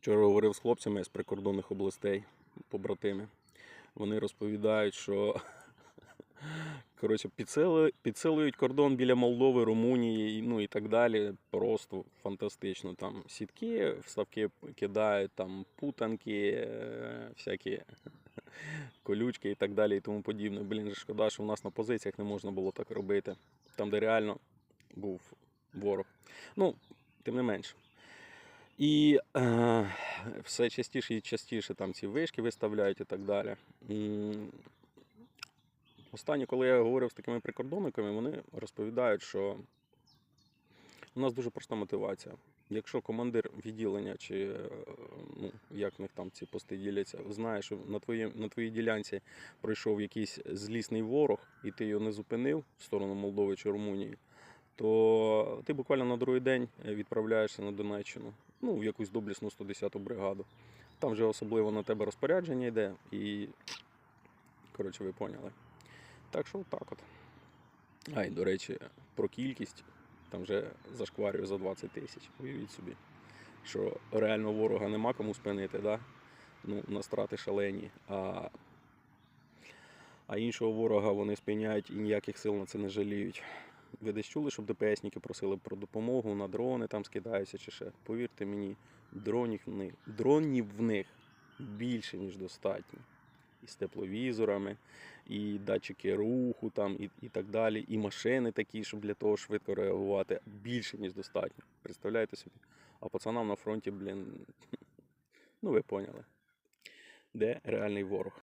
Вчора говорив з хлопцями з прикордонних областей, побратими. Вони розповідають, що коротше, підсилують кордон біля Молдови, Румунії, ну і так далі. Просто фантастично. Там сітки, вставки кидають, там путанки, е, всякі колючки і так далі, і тому подібне. Блін, шкода, що в нас на позиціях не можна було так робити. Там, де реально був ворог. Ну, тим не менше. І е, все частіше і частіше там ці вишки виставляють і так далі. Останнє, коли я говорив з такими прикордонниками, вони розповідають, що у нас дуже проста мотивація. Якщо командир відділення чи е, ну, як в них там ці пости діляться, знає, що на твоїй, на твоїй ділянці пройшов якийсь злісний ворог, і ти його не зупинив в сторону Молдови чи Румунії, то ти буквально на другий день відправляєшся на Донеччину, ну, в якусь доблісну 110-ту бригаду. Там вже особливо на тебе розпорядження йде, і коротше, ви поняли. Так що так от. А, і до речі, про кількість там вже зашкварює за 20 тисяч. Уявіть собі, що реально ворога нема кому спинити, да? ну, на страти шалені. А, а іншого ворога вони спиняють і ніяких сил на це не жаліють. Ви десь чули, щоб ДПСники просили про допомогу на дрони там скидаються чи ще. Повірте мені, дронів в них, дронів в них більше, ніж достатньо. І з тепловізорами, і датчики руху, там, і, і так далі, і машини такі, щоб для того швидко реагувати, більше, ніж достатньо. Представляєте собі? А пацанам на фронті, блін, ну ви поняли. Де реальний ворог?